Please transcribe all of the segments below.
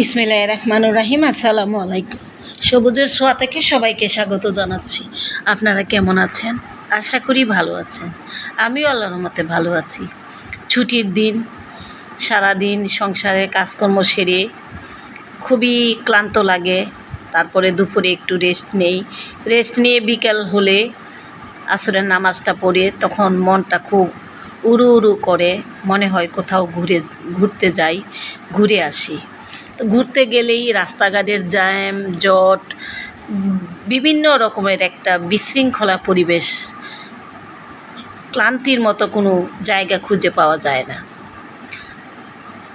বিসমিল্লাহ রহমানুর রাহিম, আসসালামু আলাইকুম। সবুজের ছোঁয়া থেকে সবাইকে স্বাগত জানাচ্ছি। আপনারা কেমন আছেন? আশা করি ভালো আছেন। আমিও আল্লাহর মতে ভালো আছি। ছুটির দিন, সারাদিন সংসারের কাজকর্ম সেরে খুবই ক্লান্ত লাগে, তারপরে দুপুরে একটু রেস্ট নেই। রেস্ট নিয়ে বিকেল হলে আসরের নামাজটা পড়ে তখন মনটা খুব উড়ু উড়ু করে মনে হয় কোথাও ঘুরে, ঘুরতে যাই, ঘুরে আসি। তো ঘুরতে গেলেই রাস্তাঘাটের জ্যাম, জট, বিভিন্ন রকমের একটা বিশৃঙ্খলা পরিবেশ, ক্লান্তির মতো কোনো জায়গা খুঁজে পাওয়া যায় না।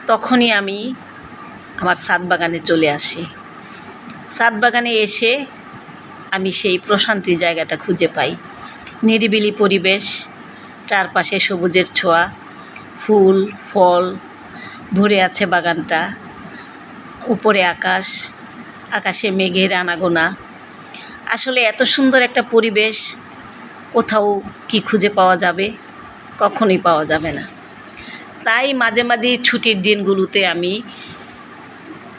তখনই আমি আমার ছাদ বাগানে চলে আসি। ছাদ বাগানে এসে আমি সেই প্রশান্তি জায়গাটা খুঁজে পাই। নিরিবিলি পরিবেশ চারপাশে সবুজের ছোঁয়া, ফুল, ফল ভরে আছে বাগানটা। উপরে আকাশ, আকাশে মেঘের আনাগোনা। আসলে এত সুন্দর একটা পরিবেশ, কোথাও কি খুঁজে পাওয়া যাবে? কখনোই পাওয়া যাবে না। তাই মাঝে মাঝে ছুটির দিনগুলোতে আমি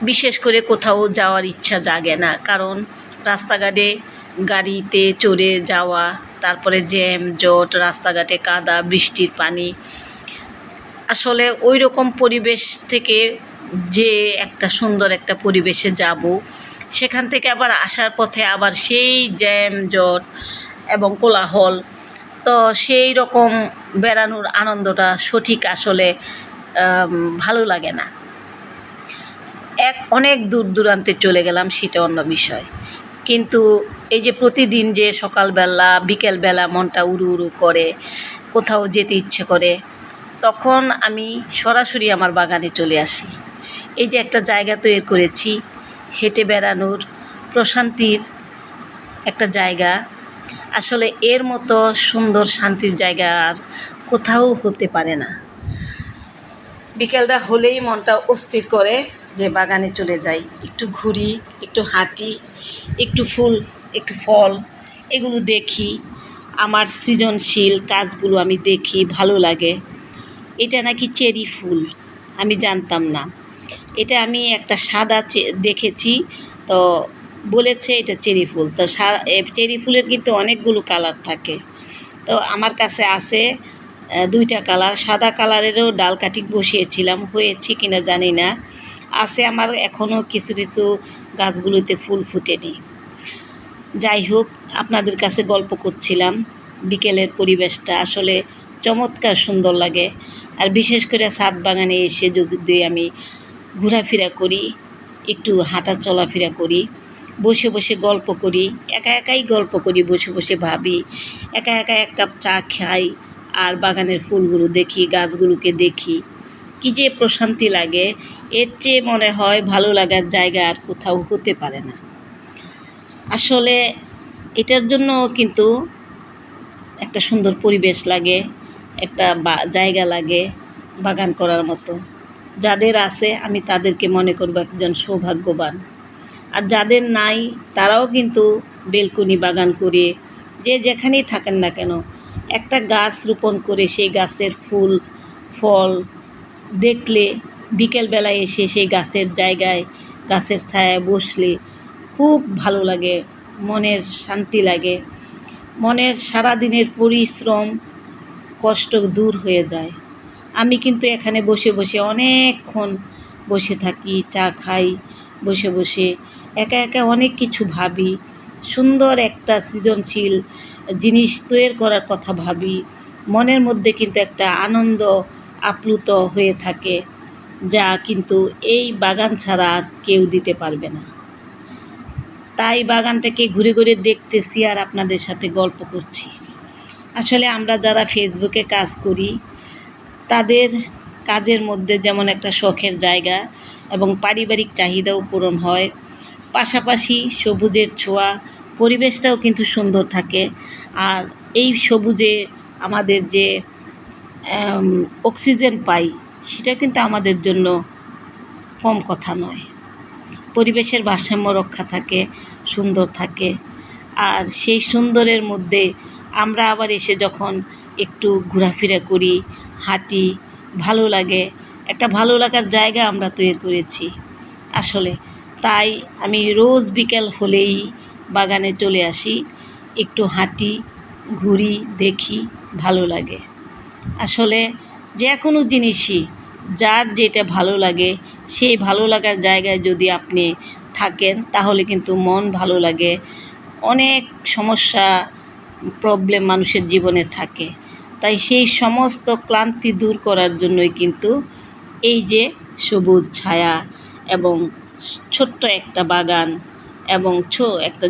বিশেষ করে কোথাও যাওয়ার ইচ্ছা জাগে না। কারণ রাস্তাঘাটে গাড়িতে চড়ে যাওয়া তারপরে জ্যাম, জট, রাস্তাঘাটে কাদা, বৃষ্টির পানি। আসলে ওই রকম পরিবেশ থেকে যে একটা সুন্দর একটা পরিবেশে যাব, সেখান থেকে আবার আসার পথে আবার সেই জ্যাম, জট এবং কোলাহল, তো সেই রকম বেড়ানোর আনন্দটা সঠিক আসলে ভালো লাগে না। এক অনেক দূর দূরান্তে চলে গেলাম, সেটা অন্য বিষয়। কিন্তু এই যে প্রতিদিন যে সকালবেলা, বিকেলবেলা মনটা উড়ু উড়ু করে, কোথাও যেতে ইচ্ছে করে, তখন আমি সরাসরি আমার বাগানে চলে আসি। এই যে একটা জায়গা তৈরি করেছি, হেঁটে বেড়ানোর প্রশান্তির একটা জায়গা। আসলে এর মতো সুন্দর শান্তির জায়গা আর কোথাও হতে পারে না। বিকেলটা হলেই মনটা অস্থির করে যে বাগানে চলে যাই। একটু ঘুরি, একটু হাঁটি, একটু ফুল, একটু ফল, এগুলো দেখি। আমার সৃজনশীল কাজগুলো আমি দেখি, ভালো লাগে। এটা নাকি চেরি ফুল, আমি জানতাম না। এটা আমি একটা সাদা দেখেছি, তো বলেছে এটা চেরি ফুল। তো চেরি ফুলের কিন্তু অনেকগুলো কালার থাকে। তো আমার কাছে আছে দুইটা কালার, সাদা কালারেরও ডাল কাটিং বসিয়েছিলাম, হয়েছে কিনা জানি না। আছে আমার এখনও কিছু কিছু গাছগুলোতে ফুল ফুটেনি। যাই হোক, আপনাদের কাছে গল্প করছিলাম, বিকেলের পরিবেশটা আসলে চমৎকার সুন্দর লাগে। আর বিশেষ করে ছাদ বাগানে এসে যদি আমি ঘোরাফেরা করি, একটু হাঁটা চলাফেরা করি, বসে বসে গল্প করি, একা একাই গল্প করি, বসে বসে ভাবি, একা একা এক কাপ চা খাই, আর বাগানের ফুলগুলো দেখি, গাছগুলোকে দেখি, কি যে প্রশান্তি লাগে এর চেয়ে মনে হয় ভালো লাগার জায়গা আর কোথাও হতে পারে না। আসলে এটার জন্য কিন্তু একটা সুন্দর পরিবেশ লাগে, একটা জায়গা লাগে, বাগান করার মতো। যাদের আছে, আমি তাদেরকে মনে করব একজন সৌভাগ্যবান। আর যাদের নাই, তারাও কিন্তু বেলকুনি বাগান করে, যে যেখানেই থাকেন না কেন, একটা গাছ রোপণ করে সেই গাছের ফুল, ফল দেখলে বিকেলবেলায় এসে সেই গাছের জায়গায়, গাছের ছায়ায় বসলে খুব ভালো লাগে, মনের শান্তি লাগে। মনের সারাদিনের পরিশ্রম, কষ্ট দূর হয়ে যায়। আমি কিন্তু এখানে বসে বসে অনেকক্ষণ বসে থাকি, চা খাই, বসে বসে একা একা অনেক কিছু ভাবি, সুন্দর একটা সৃজনশীল জিনিস তৈরি করার কথা ভাবি। মনের মধ্যে কিন্তু একটা আনন্দ আপ্লুত হয়ে থাকে। যা কিন্তু এই বাগান ছাড়া আর কেউ দিতে পারবে না। তাই বাগানটাকে ঘুরে ঘুরে দেখতেছি আর আপনাদের সাথে গল্প করছি। আসলে আমরা যারা ফেসবুকে কাজ করি, তাদের কাজের মধ্যে যেমন একটা শখের জায়গা এবং পারিবারিক চাহিদাও পূরণ হয়, পাশাপাশি সবুজের ছোঁয়া, পরিবেশটাও কিন্তু সুন্দর থাকে। আর এই সবুজে আমাদের যে অক্সিজেন পাই সেটা কিন্তু আমাদের জন্য কম কথা নয়। পরিবেশের ভারসাম্য রক্ষা থাকে, সুন্দর থাকে। আর সেই সুন্দরের মধ্যে আমরা আবার এসে যখন একটু ঘোরাফেরা করি, হাঁটি, ভালো লাগে, একটা ভালো লাগার জায়গা আমরা তৈরি করেছি আসলে। তাই আমি রোজ বিকেল হলেই বাগানে চলে আসি, একটু হাঁটি, ঘুরি, দেখি, ভালো লাগে। আসলে যে কোনো জিনিসই, যার যেটা ভালো লাগে, সেই ভালো লাগার জায়গায় যদি আপনি থাকেন, তাহলে কিন্তু মন ভালো লাগে। অনেক সমস্যা প্রবলেম মানুষের জীবনে থাকে। তাই সেই সমস্ত ক্লান্তি দূর করার জন্যই কিন্তু এই যে সবুজ ছায়া এবং ছোট্ট একটা বাগান এবং ছো একটা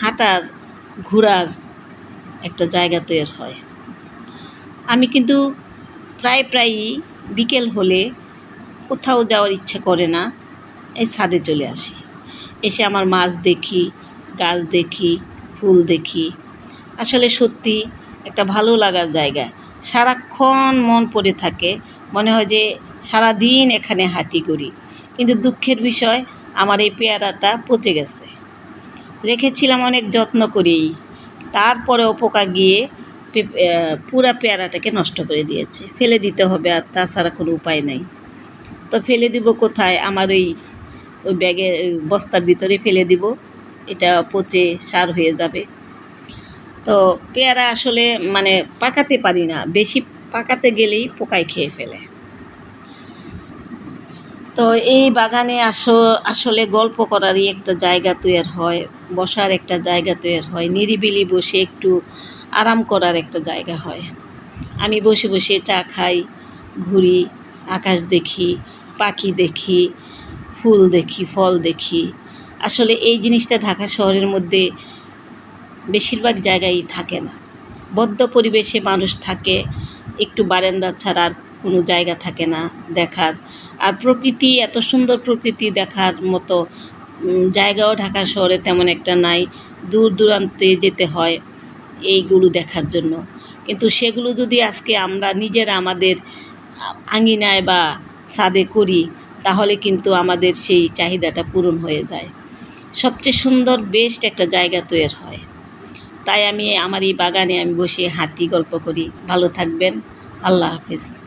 হাঁটার, ঘোরার একটা জায়গা তৈরি হয়। আমি কিন্তু প্রায় প্রায়ই বিকেল হলে কোথাও যাওয়ার ইচ্ছে করে না, এই ছাদে চলে আসি। এসে আমার মাছ দেখি গাছ দেখি, ফুল দেখি। আসলে সত্যি একটা ভালো লাগার জায়গা। সারাক্ষণ মন পড়ে থাকে, মনে হয় যে সারাদিন এখানে হাঁটি করি। কিন্তু দুঃখের বিষয়, আমার এই পেয়ারাটা পচে গেছে। রেখেছিলাম অনেক যত্ন করেই তারপরেও পোকা গিয়ে পুরা পেয়ারাটাকে নষ্ট করে দিয়েছে। ফেলে দিতে হবে আর তাছাড়া কোনো উপায় নাই। তো ফেলে দিব কোথায়? আমার ওই ওই ব্যাগের বস্তার ভিতরে ফেলে দিব। এটা পচে সার হয়ে যাবে। তো পেয়ারা আসলে মানে পাকাতে পারি না। বেশি পাকাতে গেলেই পোকায় খেয়ে ফেলে। তো এই বাগানে আসো, আসলে গল্প করারই একটা জায়গা তৈরি হয়, বসার একটা জায়গা তৈরি হয়। নিরিবিলি বসে একটু আরাম করার একটা জায়গা হয়। আমি বসে বসে চা খাই, ঘুরি, আকাশ দেখি, পাখি দেখি, ফুল দেখি, ফল দেখি। আসলে এই জিনিসটা ঢাকা শহরের মধ্যে বেশিরভাগ জায়গায় থাকে না। বদ্ধ পরিবেশে মানুষ থাকে, একটু বারান্দা ছাড়া আর কোনো জায়গা থাকে না দেখার। আর প্রকৃতি, এত সুন্দর প্রকৃতি দেখার মতো জায়গাও ঢাকা শহরে তেমন একটা নাই। দূর দূরান্তে যেতে হয় এইগুলো দেখার জন্য। কিন্তু সেগুলো যদি আজকে আমরা নিজেরা আমাদের আঙিনায় বা সাদে করি, তাহলে কিন্তু আমাদের সেই চাহিদাটা পূরণ হয়ে যায়। সবচেয়ে সুন্দর বেস্ট একটা জায়গা তৈরি হয়। তাই আমি আমার এই বাগানে আমি বসে হাঁটি গল্প করি। ভালো থাকবেন। আল্লাহ হাফিজ।